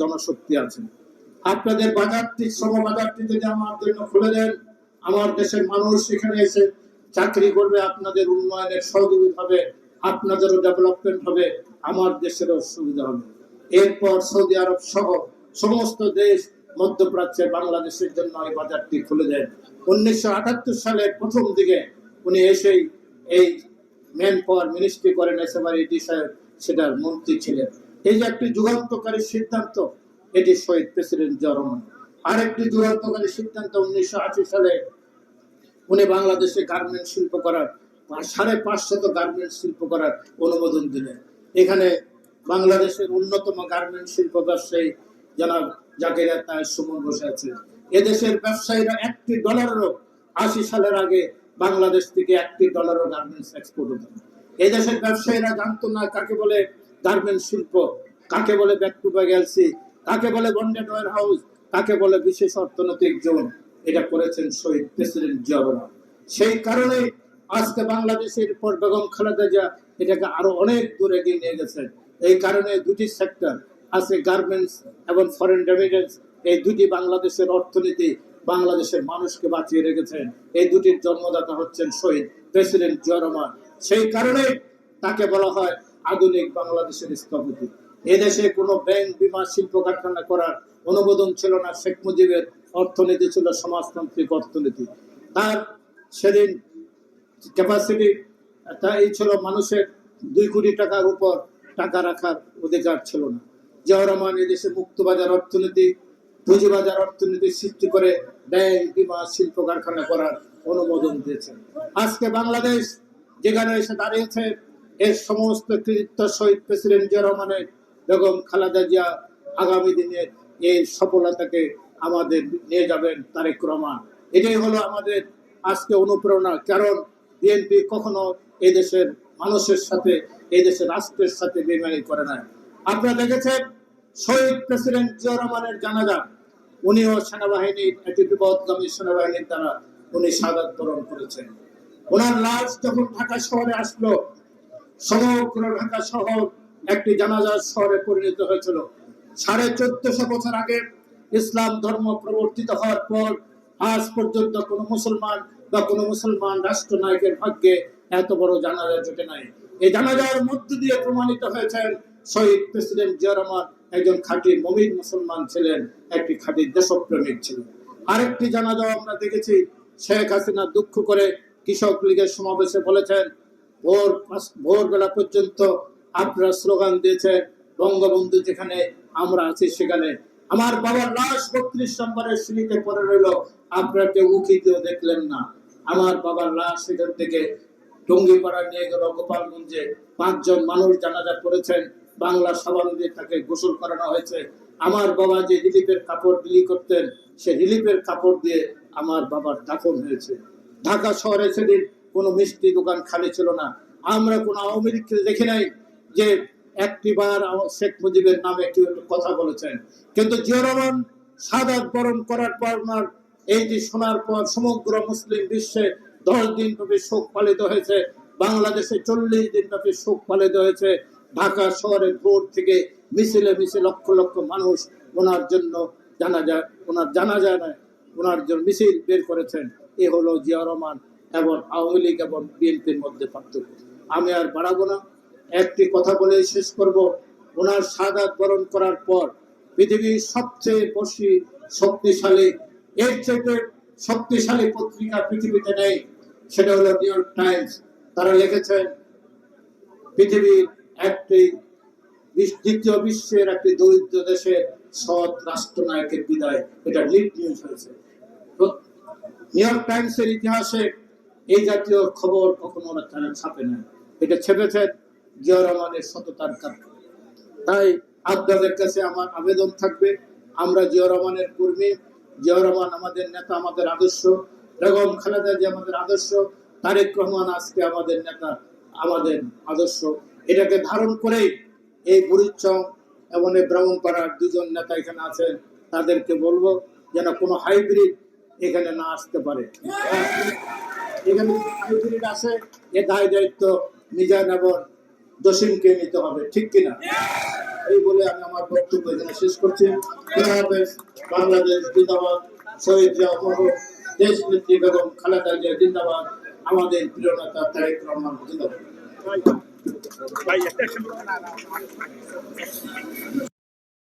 জনশক্তি আছে। আপনাদের বাজারটি শ্রম বাজারটি যদি আমার জন্য খুলে দেন, আমার দেশের মানুষ এখানে এসে চাকরি করবে, আপনাদের উন্নয়নের সহযোগিতা হবে, আপনাদেরও ডেভেলপমেন্ট হবে, আমার দেশেরও সুবিধা হবে। এরপর সৌদি আরব সহ সমস্ত দেশ মধ্যপ্রাচ্যে বাংলাদেশের জন্য এই বাজারটি খুলে দেন। উনিশশো আটাত্তর সালের প্রথম দিকে উনি এসেই এই ম্যান পাওয়ার মিনিস্ট্রি করেন এসএবার এটি সাহেব সেটার মন্ত্রী ছিলেন। এই যে একটি যুগান্তকারী সিদ্ধান্ত, এটি শহীদ প্রেসিডেন্ট জিয়া আরেকটি যুগান্তকারী সিদ্ধান্ত উনিশশো আশি সালে উনি বাংলাদেশে গার্মেন্ট শিল্প করার সাড়ে পাঁচশত গার্মেন্ট শিল্প করার অনুমোদন দিলেন। এখানে বাংলাদেশের অন্যতম গার্মেন্ট শিল্প ব্যবসায়ী জনাব জাকির তায় সুমন বসে আছে এদেশের ব্যবসায়ীরা একটি ডলারেরও আশি সালের আগে বাংলাদেশ থেকে একটি ডলারও গার্মেন্টস এক্সপোর্ট হতো এদেশের ব্যবসায়ীরা জানতো না কাকে বলে গার্মেন্ট শিল্প, কাকে বলে ব্যাক টু ব্যাগ এলসি কাকে বলে বন্ডেড ওয়ার হাউস কাকে বলে বিশেষ অর্থনৈতিক জোন, এটা করেছেন শহীদ প্রেসিডেন্ট জিয়া সেই কারণে আজকে বাংলাদেশের পর বেগম খালেদা জিয়া এটাকে আরও অনেক দূরে এগিয়ে নিয়ে গেছেন। এই কারণে দুটি সেক্টর আছে গার্মেন্টস এবং ফরেন রেমিটেন্স এই দুটি বাংলাদেশের অর্থনীতি, বাংলাদেশের মানুষকে বাঁচিয়ে রেখেছেন। এই দুটির জন্মদাতা হচ্ছেন শহীদ প্রেসিডেন্ট জিয়া সেই কারণে তাকে বলা হয় আধুনিক বাংলাদেশের স্থপতি। এদেশে কোনো ব্যাংক, বিমা, শিল্প কারখানা করার অনুমোদন ছিল না। শেখ মুজিবের অর্থনীতি ছিল সমাজতান্ত্রিক অর্থনীতি। তার সেদিন ক্যাপাসিটি তাই ছিল মানুষের দুই কোটি টাকার উপর টাকা রাখার অধিকার ছিল না। জিয়া রহমান এদেশে মুক্তবাজার অর্থনীতি, পুঁজিবাজার অর্থনীতি সৃষ্টি করে ব্যাংক, বিমা, শিল্প কারখানা করার অনুমোদন দিয়েছেন। আজকে বাংলাদেশ যেখানে এসে দাঁড়িয়েছে এর সমস্ত কৃতিত্ব শহীদ প্রেসিডেন্ট জিয়া রহমানের বেগম খালেদা জিয়া আগামী দিনের এই সফলতাকে আমাদের নিয়ে যাবেন তারেক রহমান। এটাই হলো আমাদের আজকে অনুপ্রেরণা। কারণ বিএনপি কখনো এই দেশের মানুষের সাথে, এই দেশের রাষ্ট্রের সাথে বেমানি করে না। আপনারা দেখেছেন শহীদ প্রেসিডেন্ট জিয়া রহমানের জানাজা। উনিও সেনাবাহিনীর একটি বিপদগামী সেনাবাহিনীর দ্বারা উনি সাদাত বরণ করেছেন। ওনার লাশ যখন ঢাকা শহরে আসলো সমগ্র ঢাকা শহর একটি জানাজার শহরে পরিণত হয়েছিল। সাড়ে চোদ্দশো বছর আগে ইসলাম ধর্ম প্রবর্তিত হওয়ার পর আজ পর্যন্ত কোনো মুসলমান বা কোনো মুসলমান রাষ্ট্রনায়কের ভাগ্যে এত বড় জানাজা জুটে নাই। এই জানাজার মধ্য দিয়ে প্রমাণিত হয়েছেন শহীদ প্রেসিডেন্ট জিয়া রহমান, একজন খাঁটি মমিন মুসলমান ছিলেন, একটি খাঁটি দেশপ্রেমিক ছিলেন। আরেকটি জানাজাও আমরা দেখেছি, শেখ হাসিনা দুঃখ করে কৃষক লীগের সমাবেশে বলেছেন ভোর ভোরবেলা পর্যন্ত আপনারা স্লোগান দিয়েছেন, বঙ্গবন্ধু যেখানে আমরা আছি সেখানে। আমার বাবার লাশ বত্রিশ নম্বরের সিঁড়িতে পড়ে রইল আপনারা কেউ উঠি কেউ দেখলেন না। আমার বাবার লাশ সেখান থেকে টঙ্গিপাড়া নিয়ে গেল গোপালগঞ্জে। পাঁচজন মানুষ জানাজা করেছেন বাংলা সাবান দিয়ে তাকে গোসল করানো হয়েছে। আমার বাবা যে রিলিফের কাপড় বিলি করতেন, সে রিলিফের কাপড় দিয়ে আমার বাবার দাফন হয়েছে। ঢাকা শহরে সেদিন কোনো মিষ্টি দোকান খালি ছিল না। আমরা কোনো আওয়ামী লীগকে দেখি নাই যে একটিবার আও- শেখ মুজিবের নামে কেউ একটু কথা বলেছেন। কিন্তু জিয়া রহমান সাদাত বরণ করার পর ওনার এইটি শোনার পর সমগ্র মুসলিম বিশ্বে দশ দিন ব্যাপী শোক পালিত হয়েছে, বাংলাদেশে চল্লিশ দিন ব্যাপী শোক পালিত হয়েছে, ঢাকা শহরের ভোর থেকে মিছিলে মিছিল লক্ষ লক্ষ মানুষ ওনার জন্য জানা যায় ওনার জানা যায় না ওনার জন্য মিছিল বের করেছেন। এ হলো জিয়া রহমান এবং আওয়ামী লীগ এবং বিএনপির মধ্যে পার্থক্য। আমি আর বাড়াবো না। একটি কথা বলে শেষ করব। ওনার সাদাত বরণ করার পর পৃথিবীর সবচেয়ে বেশি শক্তিশালী, এর থেকে শক্তিশালী পত্রিকা পৃথিবীতে নেই, সেটা হলো নিউ ইয়র্ক টাইমস। তারা লিখেছেন পৃথিবীর একটি দ্বিতীয় বিশ্বের একটি দরিদ্র দেশের সৎ রাষ্ট্রনায়কের বিদায়। এটা লিড নিউজ হয়েছে। নিউ ইয়র্ক টাইমসের ইতিহাসে এই জাতীয় খবর কখনো তারা ছাপে না। এটা ছেপেছে জিয়া রহমানের সততার কারণে। তাই আপনাদের কাছে আমার আবেদন থাকবে, আমরা জিয়া রহমানের কর্মী জিয়া রহমান আমাদের নেতা, আমাদের আদর্শ, বেগম খালেদা যে আমাদের আদর্শ, তারেক রহমান আজকে আমাদের নেতা, আমাদের আদর্শ। এটাকে ধারণ করেই এই বুড়িচং এবং এই ব্রাহ্মণপাড়ার দুজন নেতা এখানে আছেন, তাদেরকে বলব যেন কোনো হাইব্রিড এখানে না আসতে পারে। এখানে হাইব্রিড আসে এ দায় দায়িত্ব নিজে নেব জসিমকে নিতে হবে, ঠিক কিনা? এই বলে আমি আমার বক্তব্য এখানে শেষ করছি। বাংলাদেশ জিন্দাবাদ, শহীদ দেশ নেত্রী বেগম খালেদা জিয়া জিন্দাবাদ, আমাদের প্রিয় নেতা তারেক রহমান জিন্দাবাদ।